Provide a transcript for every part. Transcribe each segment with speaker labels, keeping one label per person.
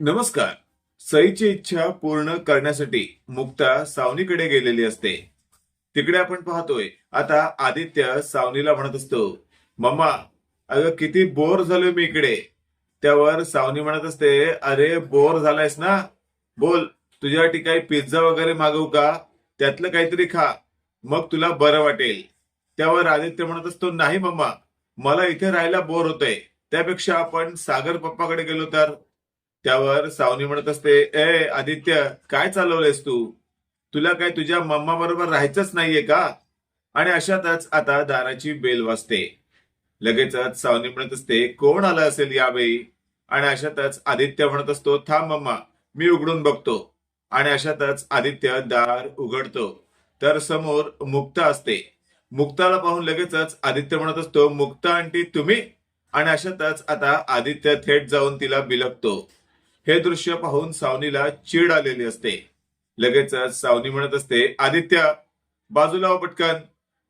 Speaker 1: नमस्कार. सईची इच्छा पूर्ण करण्यासाठी मुक्ता सावनीकडे गेलेली असते. तिकडे आपण पाहतोय आता आदित्य सावनीला म्हणत असतो मम्मा अगं किती बोर झालोय मी इकडे. त्यावर सावनी म्हणत असते अरे बोर झालायस ना? बोल तुझ्यासाठी काही पिझ्झा वगैरे मागवू का? त्यातलं काहीतरी खा. मग तुला बरं वाटेल. त्यावर आदित्य म्हणत असतो नाही मम्मा. मला इथे राहायला बोर होतंय. त्यापेक्षा आपण सागर पप्पाकडे गेलो तर त्यावर सावनी म्हणत असते ए आदित्य काय चालवलंयस तू? तुला काय तुझ्या मम्मा बरोबर राहायचंच नाहीये का? आणि अशातच आता दाराची बेल वाजते. लगेचच सावनी म्हणत असते कोण आलं असेल यावेळी आणि अशातच आदित्य म्हणत असतो थांब मम्मा मी उघडून बघतो. आणि अशातच आदित्य दार उघडतो. तर समोर मुक्ता असते. मुक्ताला पाहून लगेचच आदित्य म्हणत असतो मुक्ता आंटी तुम्ही? आणि अशातच आता आदित्य थेट जाऊन तिला बिलगतो. हे दृश्य पाहून सावनीला चीड आलेली असते. लगेचच सावनी म्हणत असते आदित्य बाजूला हो पटकन.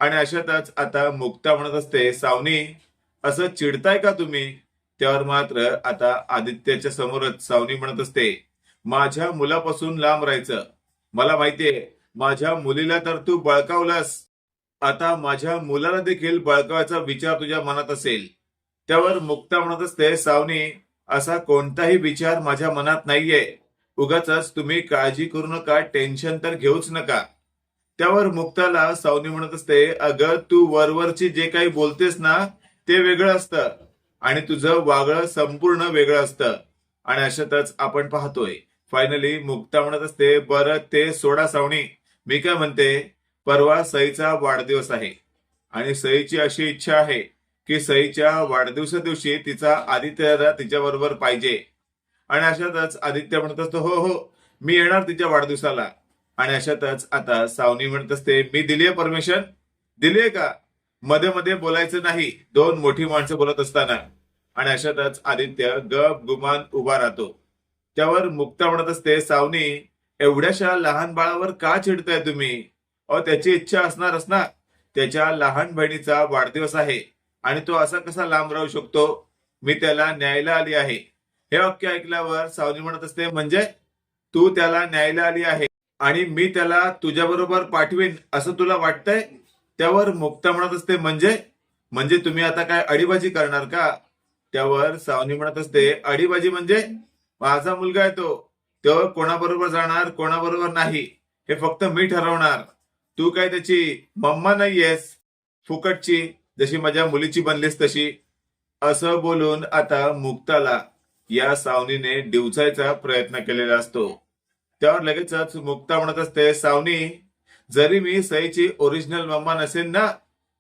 Speaker 1: आणि अशातच आता मुक्ता म्हणत असते सावनी असं चिडताय का तुम्ही? त्यावर मात्र आता आदित्यच्या समोरच सावनी म्हणत असते माझ्या मुलापासून लांब राहायचं. मला माहितीये माझ्या मुलीला तर तू बळकावलास. आता माझ्या मुलाला देखील बळकावायचा विचार तुझ्या मनात असेल. त्यावर मुक्ता म्हणत असते सावनी असा कोणताही विचार माझ्या मनात नाहीये. उगाच तुम्ही काळजी करू नका टेन्शन तर घेऊच नका. त्यावर मुक्ताला सावनी म्हणत असते अगं तू वरवरची जे काही बोलतेस ना ते वेगळं असतं. आणि तुझं वागळं संपूर्ण वेगळं असतं. आणि अशातच आपण पाहतोय. फायनली मुक्ता म्हणत असते बरं ते सोडा सावणी मी काय म्हणते परवा सईचा वाढदिवस आहे. आणि सईची अशी इच्छा आहे की सईच्या वाढदिवसा दिवशी तिचा आदित्य दादा तिच्या बरोबर पाहिजे. आणि अशातच आदित्य म्हणत असतो हो हो मी येणार तिच्या वाढदिवसाला. आणि अशातच आता सावनी म्हणत असते मी दिलीये परमिशन? दिलीय का? मध्ये मध्ये बोलायचं नाही. दोन मोठी माणसं बोलत असताना. आणि अशातच आदित्य गप गुमान उभा राहतो. त्यावर मुक्ता म्हणत असते सावनी एवढ्याशा लहान बाळावर का चिडताय तुम्ही? अ त्याची इच्छा असणारच ना त्याच्या लहान बहिणीचा वाढदिवस आहे. आणि तो असा कसा लांब राहू शकतो? मी त्याला न्यायला आली आहे. हे वाक्य ऐकल्यावर सावनी म्हणत असते म्हणजे तू त्याला न्यायला आली आहे आणि मी त्याला तुझ्या बरोबर पाठवीन असं तुला वाटतंय? त्यावर मुक्ता म्हणत असते म्हणजे? म्हणजे तुम्ही आता काय अडीबाजी करणार का? त्यावर सावनी म्हणत असते अडीबाजी म्हणजे? माझा मुलगा आहे तो. तो कोणाबरोबर जाणार कोणाबरोबर नाही. हे फक्त मी ठरवणार. तू काय त्याची मम्मा नाहीयेस? फुकटची जशी माझ्या मुलीची बनलीस तशी. असं बोलून आता मुक्ताला या सावनीने डिवचायचा प्रयत्न केलेला असतो. त्यावर लगेचच मुक्ता म्हणत असते सावनी जरी मी सईची ओरिजिनल मम्मा नसेल ना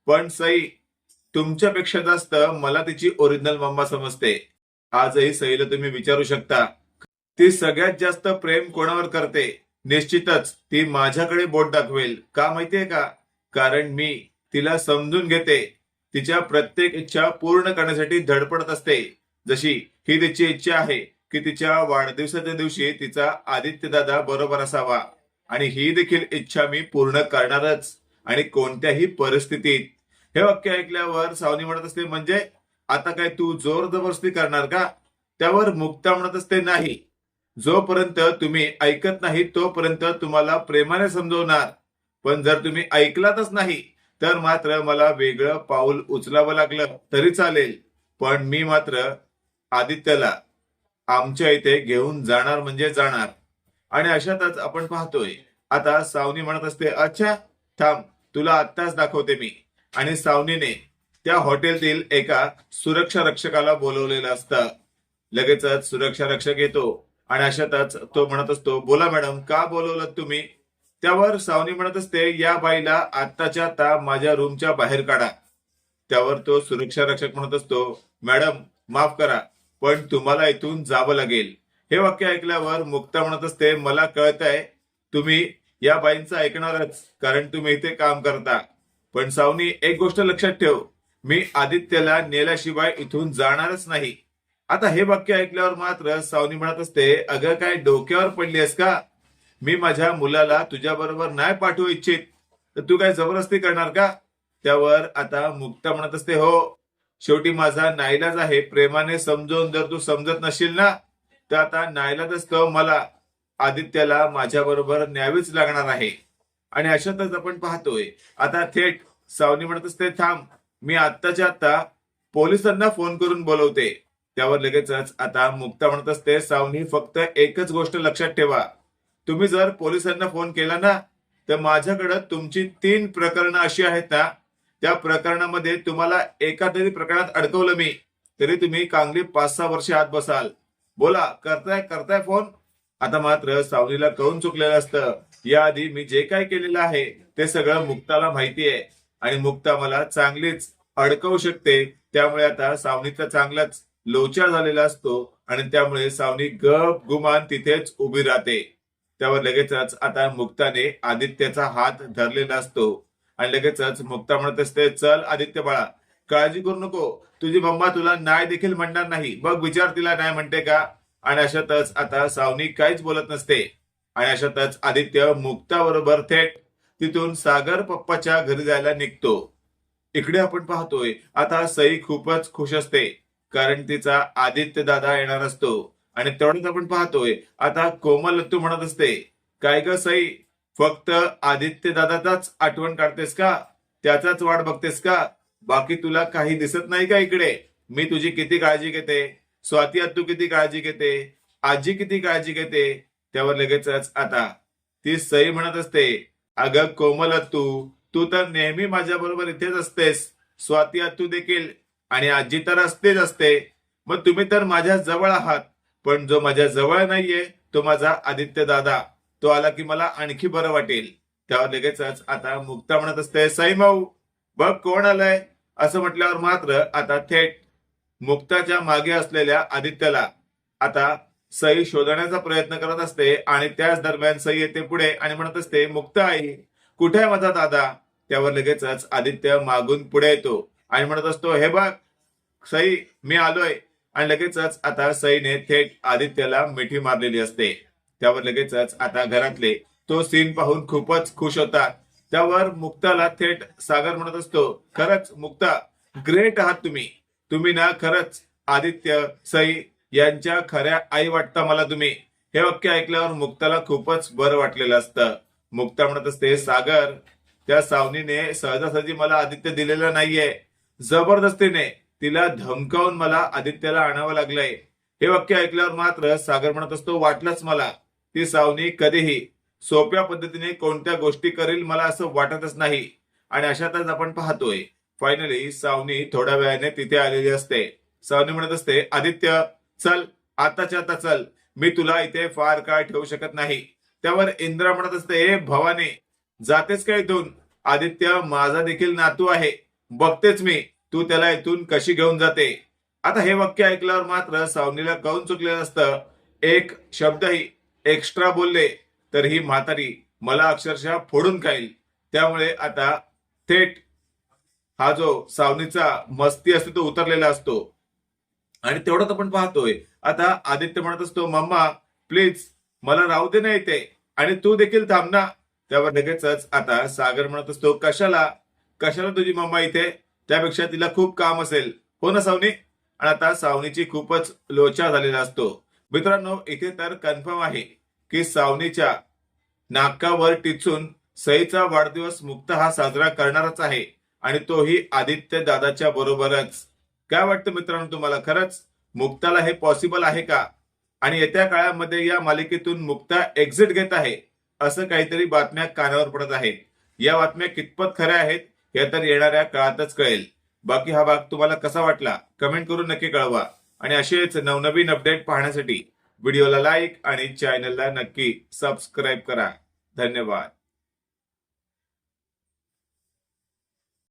Speaker 1: पण सई तुमच्यापेक्षा जास्त मला तिची ओरिजिनल मम्मा समजते. आजही सईला तुम्ही विचारू शकता. ती सगळ्यात जास्त प्रेम कोणावर करते? निश्चितच ती माझ्याकडे बोट दाखवेल. का माहितीये का? कारण मी तिला समजून घेते. तिच्या प्रत्येक इच्छा पूर्ण करण्यासाठी धडपडत असते. जशी ही तिची इच्छा आहे की तिच्या वाढदिवसाच्या दिवशी तिचा आदित्य दादा बरोबर असावा. आणि ही देखील इच्छा मी पूर्ण करणारच. आणि कोणत्याही परिस्थितीत. हे वाक्य ऐकल्यावर सावनी म्हणत असते म्हणजे आता काय तू जोर जबरदस्ती करणार का? त्यावर मुक्ता म्हणत असते नाही. जोपर्यंत तुम्ही ऐकत नाही तोपर्यंत तुम्हाला प्रेमाने समजवणार. पण जर तुम्ही ऐकलातच नाही तर मात्र मला वेगळं पाऊल उचलावं लागलं तरी चालेल. पण मी मात्र आदित्यला आमच्या इथे घेऊन जाणार म्हणजे जाणार. आणि अशातच आपण पाहतोय आता सावनी म्हणत असते अच्छा थांब तुला आत्ताच दाखवते मी. आणि सावनीने त्या हॉटेलतील एका सुरक्षा रक्षकाला बोलवलेलं असतं. लगेचच सुरक्षा रक्षक येतो आणि अशातच तो म्हणत असतो बोला मॅडम का बोलवलं तुम्ही? त्यावर सावनी म्हणत असते या बाईला आत्ताच्या आता माझ्या रूमच्या बाहेर काढा. त्यावर तो सुरक्षा रक्षक म्हणत असतो मॅडम माफ करा पण तुम्हाला इथून जावं लागेल. हे वाक्य ऐकल्यावर मुक्ता म्हणत असते मला कळत आहे तुम्ही या बाईंचं ऐकणारच कारण तुम्ही इथे काम करता. पण सावनी एक गोष्ट लक्षात ठेव मी आदित्यला नेल्याशिवाय इथून जाणारच नाही. आता हे वाक्य ऐकल्यावर मात्र सावनी म्हणत असते अगं काय डोक्यावर पडली आहेस का? मी माझ्या मुलाला तुझ्या बरोबर नाही पाठवू इच्छित. तर तू काय जबरदस्ती करणार का? त्यावर आता मुक्ता म्हणत असते हो शेवटी माझा नाईलाज आहे. प्रेमाने समजून जर तू समजत नशील ना तर आता नाईलाजच कव मला. आदित्यला माझ्या बरोबर न्यावीच लागणार आहे. आणि अशातच आपण पाहतोय आता थेट सावनी म्हणत असते थांब मी आत्ताच्या आता पोलिसांना फोन करून बोलवते. त्यावर लगेचच आता मुक्ता म्हणत असते सावनी फक्त एकच गोष्ट लक्षात ठेवा. तुम्ही जर पोलिसांना फोन केला ना तर माझ्याकडं तुमची तीन प्रकरणं अशी आहेत ना त्या प्रकरणामध्ये तुम्हाला एका तरी प्रकरणात अडकवलं मी तरी तुम्ही कांगली पाच सहा वर्ष आत बसाल. बोला करताय करताय फोन? आता मात्र सावनीला कळून चुकलेलं असतं. याआधी मी जे काय केलेलं आहे ते सगळं मुक्ताला माहिती आहे आणि मुक्ता मला चांगलीच अडकवू शकते. त्यामुळे आता सावनीचा चांगलाच लोचा झालेला असतो. आणि त्यामुळे सावनी गप गुमान तिथेच उभी राहते. त्यावर लगेचच आता मुक्ताने आदित्यचा हात धरलेला असतो. आणि लगेचच मुक्ता म्हणत असते चल आदित्य बाळा काळजी करू नको. तुझी मम्मा तुला नाही देखील म्हणणार नाही. बघ विचार तिला नाही म्हणते का? आणि अशातच आता सावनी काहीच बोलत नसते. आणि अशातच आदित्य मुक्ता बरोबर थेट तिथून सागर पप्पाच्या घरी जायला निघतो. इकडे आपण पाहतोय आता सई खूपच खुश असते. कारण तिचा आदित्य दादा येणार असतो. आणि तेवढंच आपण पाहतोय. आता कोमल तू म्हणत असते काय ग सई फक्त आदित्य दादाचाच आठवण काढतेस का? त्याचाच वाट बघतेस का? बाकी तुला काही दिसत नाही का इकडे? मी तुझी किती काळजी घेते? स्वाती तू किती काळजी घेते? आजी किती काळजी घेते? त्यावर लगेचच आता. ती सई म्हणत असते अगं कोमल तू तू तर नेहमी माझ्या बरोबर इथेच असतेस. स्वाती तू देखील आणि आजी तर असतेच असते. मग तुम्ही तर माझ्या जवळ आहात. पण जो माझ्या जवळ नाहीये तो माझा आदित्य दादा. तो आला की मला आणखी बरं वाटेल. त्यावर लगेचच आता मुक्ता म्हणत असते सई माऊ बघ कोण आलाय. असं म्हटल्यावर मात्र आता थेट मुक्ताच्या मागे असलेल्या आदित्यला आता सई शोधण्याचा प्रयत्न करत असते आणि त्याच दरम्यान सई येते पुढे आणि म्हणत असते मुक्ता आई कुठे आहे माझा दादा? त्यावर लगेचच आदित्य मागून पुढे येतो आणि म्हणत असतो हे बघ सई मी आलोय. आणि लगेचच आता सईने थेट आदित्यला मिठी मारलेली असते. त्यावर लगेचच आता घरातले तो सीन पाहून खूपच खुश होता. त्यावर मुक्ताला थेट सागर म्हणत असतो खरंच मुक्ता ग्रेट आहात तुम्ही. तुम्ही ना खरंच आदित्य सई यांच्या खऱ्या आई वाटता मला तुम्ही. हे वाक्य ऐकल्यावर मुक्ताला खूपच बरं वाटलेलं असतं. मुक्ता म्हणत असते सागर त्या सावनीने सहजासहजी मला आदित्य दिलेलं नाहीये. जबरदस्तीने तिला धमकावून मला आदित्याला आणावं लागलंय. हे वाक्य ऐकल्यावर मात्र सागर म्हणत असतो वाटलंच मला. ती सावनी कधीही सोप्या पद्धतीने कोणत्या गोष्टी करेल मला असं वाटतच नाही. आणि अशातच आपण पाहतोय फायनली सावनी थोड्या वेळाने तिथे आलेली असते. सावनी म्हणत असते आदित्य चल आताच्या आता चल. मी तुला इथे फार काळ ठेवू शकत नाही. त्यावर इंद्रा म्हणत असते हे भवानी जातेच का इथून? आदित्य माझा देखील नातू आहे. बघतेच मी. तू त्याला इथून कशी घेऊन जाते? आता हे वाक्य ऐकल्यावर मात्र सावनीला कळून चुकलेलं असतं? एक शब्दही एक्स्ट्रा बोलले तर ही म्हातारी मला अक्षरशः फोडून खाईल. त्यामुळे आता थेट हा जो सावनीचा मस्ती असतो तो उतरलेला असतो. आणि तेवढंच आपण पाहतोय. आता आदित्य म्हणत असतो मम्मा प्लीज मला राहू दे ना इथे. आणि तू देखील थांब ना. त्यावर लगेचच आता सागर म्हणत असतो कशाला? कशाला तुझी मम्मा इथे? त्यापेक्षा तिला खूप काम असेल. हो ना सावनी? आणि आता सावनीची खूपच लोचा झालेला असतो. मित्रांनो इथे तर कन्फर्म आहे की सावनीच्या नाकावर टिचून सईचा वाढदिवस मुक्त हा साजरा करणारच आहे आणि तोही आदित्य दादाच्या बरोबरच. काय वाटतं मित्रांनो तुम्हाला? खरंच मुक्ताला हे पॉसिबल आहे का? आणि येत्या काळामध्ये या मालिकेतून मुक्ता एक्झिट घेत आहे असं काहीतरी बातम्या कानावर पडत आहेत. या बातम्या कितपत खऱ्या आहेत हे तर येणाऱ्या काळातच कळेल. बाकी हा भाग तुम्हाला कसा वाटला कमेंट करून नक्की कळवा. आणि असेच नवनवीन अपडेट पाहण्यासाठी व्हिडिओला लाईक आणि चॅनलला नक्की सबस्क्राईब करा. धन्यवाद.